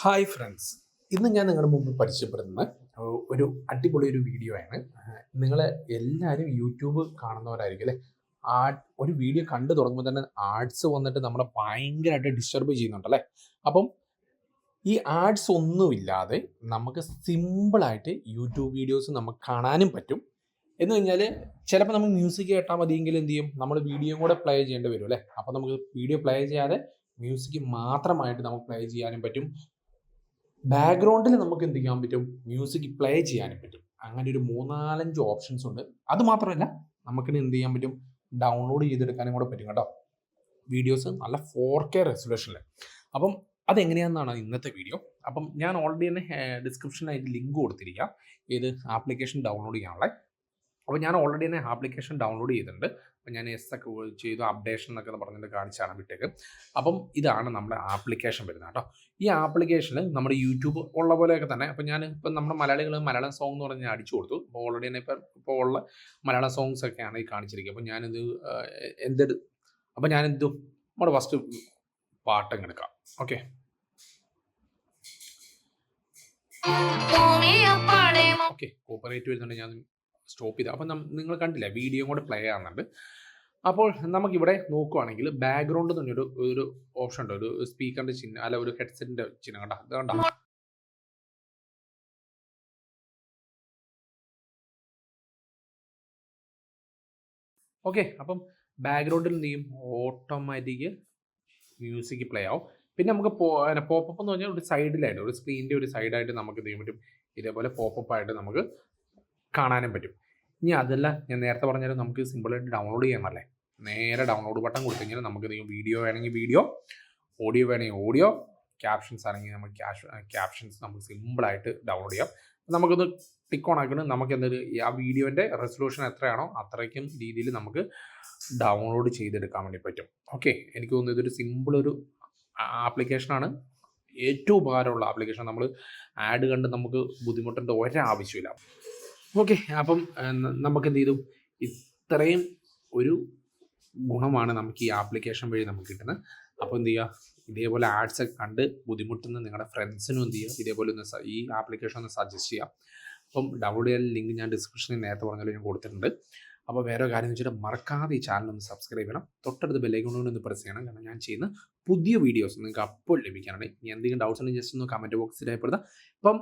Hi friends ഇന്ന് ഞാൻ നിങ്ങളുടെ മുമ്പിൽ പരിചയപ്പെടുന്ന ഒരു അടിപൊളി ഒരു വീഡിയോ ആണ്. നിങ്ങൾ എല്ലാവരും യൂട്യൂബ് കാണുന്നവരായിരിക്കും അല്ലേ? ആ ഒരു വീഡിയോ കണ്ടു തുടങ്ങുമ്പോൾ തന്നെ ആർട്സ് വന്നിട്ട് നമ്മളെ ഭയങ്കരമായിട്ട് ഡിസ്റ്റർബ് ചെയ്യുന്നുണ്ട് അല്ലേ? അപ്പം ഈ ആർട്സ് ഒന്നുമില്ലാതെ നമുക്ക് സിമ്പിളായിട്ട് യൂട്യൂബ് വീഡിയോസ് നമുക്ക് കാണാനും പറ്റും. എന്ന് കഴിഞ്ഞാൽ ചിലപ്പോൾ നമുക്ക് മ്യൂസിക് കേട്ടാൽ മതിയെങ്കിൽ എന്ത് ചെയ്യും? നമ്മൾ വീഡിയോയും കൂടെ പ്ലേ ചെയ്യേണ്ടി വരും അല്ലേ? അപ്പോൾ നമുക്ക് വീഡിയോ പ്ലേ ചെയ്യാതെ മ്യൂസിക് മാത്രമായിട്ട് നമുക്ക് പ്ലേ ചെയ്യാനും പറ്റും. ബാക്ക്ഗ്രൗണ്ടിൽ നമുക്ക് എന്ത് ചെയ്യാൻ പറ്റും? മ്യൂസിക് പ്ലേ ചെയ്യാനും പറ്റും. അങ്ങനെ ഒരു മൂന്നാലഞ്ച് ഓപ്ഷൻസ് ഉണ്ട്. അത് മാത്രമല്ല നമുക്കിനി എന്ത് ചെയ്യാൻ പറ്റും? ഡൗൺലോഡ് ചെയ്തെടുക്കാനും കൂടെ പറ്റും കേട്ടോ. വീഡിയോസ് നല്ല ഫോർ കെ റെസൊല്യൂഷനിൽ അപ്പം അതെങ്ങനെയാണെന്നാണ് ഇന്നത്തെ വീഡിയോ അപ്പം ഞാൻ ഓൾറെഡി തന്നെ ഡിസ്ക്രിപ്ഷനിലായിട്ട് ലിങ്ക് കൊടുത്തിരിക്കാം. ഏത് ആപ്ലിക്കേഷൻ ഡൗൺലോഡ് ചെയ്യാനുള്ള. അപ്പോൾ ഞാൻ ഓൾറെഡി തന്നെ ആപ്ലിക്കേഷൻ ഡൗൺലോഡ് ചെയ്തിട്ടുണ്ട്. അപ്പോൾ ഞാൻ എസ് ഒക്കെ ചെയ്തു അപ്ഡേഷൻ എന്നൊക്കെ പറഞ്ഞിട്ട് കാണിച്ചാണ് വിട്ടേക്ക്. അപ്പം ഇതാണ് നമ്മുടെ ആപ്ലിക്കേഷൻ വരുന്നത് കേട്ടോ. ഈ ആപ്ലിക്കേഷന് നമ്മുടെ യൂട്യൂബ് ഉള്ള പോലെയൊക്കെ തന്നെ. അപ്പോൾ ഞാൻ ഇപ്പം നമ്മുടെ മലയാളികൾ മലയാളം സോങ് എന്ന് പറഞ്ഞ് ഞാൻ അടിച്ചു കൊടുത്തു. അപ്പോൾ ഓൾറെഡി തന്നെ ഇപ്പം ഇപ്പോൾ ഉള്ള മലയാളം സോങ്സ് ഒക്കെയാണ് ഈ കാണിച്ചിരിക്കുക അപ്പോൾ ഞാനിത് എന്തെടു അപ്പോൾ ഞാനെന്ത് നമ്മുടെ ഫസ്റ്റ് പാട്ടങ്ങ് എടുക്കാം. ഓക്കെ ഓക്കെ കോപ്പറേറ്റ് വരുന്നുണ്ട്. ഞാൻ സ്റ്റോപ്പ് ചെയ്ത്. അപ്പം നിങ്ങൾ കണ്ടില്ല വീഡിയോ കൂടെ പ്ലേ ആകുന്നുണ്ട് അപ്പോൾ നമുക്കിവിടെ നോക്കുവാണെങ്കിൽ ബാക്ക്ഗ്രൗണ്ട് തന്നെ ഒരു ഒരു ഓപ്ഷൻ ഉണ്ട്. ഒരു സ്പീക്കറിന്റെ ചിഹ്നം അല്ല ഒരു ഹെഡ്സെറ്റിന്റെ ചിഹ്നം കണ്ട? അത് കണ്ട? ഓക്കെ അപ്പം ബാക്ക്ഗ്രൗണ്ടിൽ എന്ത് ചെയ്യും? ഓട്ടോമാറ്റിക് മ്യൂസിക് പ്ലേ ആവും. പിന്നെ നമുക്ക് പോപ്പപ്പ് എന്ന് പറഞ്ഞാൽ ഒരു സൈഡിലായിട്ട് ഒരു സ്ക്രീനിന്റെ ഒരു സൈഡായിട്ട് നമുക്ക് എന്ത് പറ്റും? ഇതേപോലെ പോപ്പപ്പ് ആയിട്ട് നമുക്ക് കാണാനും പറ്റും. ഇനി അതല്ല ഞാൻ നേരത്തെ പറഞ്ഞാലും നമുക്ക് സിമ്പിളായിട്ട് ഡൗൺലോഡ് ചെയ്യാമല്ലേ നേരെ ഡൗൺലോഡ് ബട്ടൺ കൊടുത്തു കഴിഞ്ഞാൽ നമുക്ക് വീഡിയോ വേണമെങ്കിൽ വീഡിയോ ഓഡിയോ വേണമെങ്കിൽ ഓഡിയോ ക്യാപ്ഷൻസ് ആണെങ്കിൽ നമുക്ക് ക്യാഷ് ക്യാപ്ഷൻസ് നമുക്ക് സിമ്പിളായിട്ട് ഡൗൺലോഡ് ചെയ്യാം. നമുക്കത് ടിക്ക് ഓൺ ആക്കണം. നമുക്ക് എന്തൊരു ആ വീഡിയോന്റെ റെസൊല്യൂഷൻ എത്രയാണോ അത്രയ്ക്കും രീതിയിൽ നമുക്ക് ഡൗൺലോഡ് ചെയ്തെടുക്കാൻ വേണ്ടി പറ്റും. ഓക്കെ എനിക്ക് തോന്നുന്നു ഇതൊരു സിമ്പിൾ ഒരു ആപ്ലിക്കേഷനാണ് ഏറ്റവും ഉപകാരമുള്ള ആപ്ലിക്കേഷൻ നമ്മൾ ആഡ് കണ്ട് നമുക്ക് ബുദ്ധിമുട്ടേണ്ട ഒരാവശ്യമില്ല. ഓക്കെ അപ്പം നമുക്ക് എന്ത് ചെയ്തു ഇത്രയും ഒരു ഗുണമാണ് നമുക്ക് ഈ ആപ്ലിക്കേഷൻ വഴി നമുക്ക് കിട്ടുന്നത്. അപ്പോൾ എന്ത് ചെയ്യുക ഇതേപോലെ ആഡ്സ് ഒക്കെ കണ്ട് ബുദ്ധിമുട്ടുന്ന നിങ്ങളുടെ ഫ്രണ്ട്സിനും എന്ത് ചെയ്യുക ഇതേപോലെ ഒന്ന് ഈ ആപ്ലിക്കേഷൻ ഒന്ന് സജസ്റ്റ് ചെയ്യാം. അപ്പം ഡൗൺലോഡ് ചെയ്യാൻ ലിങ്ക് ഞാൻ ഡിസ്ക്രിപ്ഷനിൽ നേരത്തെ പറഞ്ഞാലും ഞാൻ കൊടുത്തിട്ടുണ്ട്. അപ്പോൾ വേറെ കാര്യം വെച്ചാൽ മറക്കാതെ ഈ ചാനൽ ഒന്ന് സബ്സ്ക്രൈബ് ചെയ്യണം. തൊട്ടടുത്ത് ബെല്ലൈക്കോണ്ട് ഒന്ന് പ്രസ് ചെയ്യണം. കാരണം ഞാൻ ചെയ്യുന്ന പുതിയ വീഡിയോസ് നിങ്ങൾക്ക് അപ്പോൾ ലഭിക്കാനാണ്. ഇനി എന്തെങ്കിലും ഡൗട്ട്സ് ഉണ്ടെങ്കിൽ ജസ്റ്റ് ഒന്ന് കമന്റ് ബോക്സിൽ രേഖപ്പെടുത്താം. അപ്പം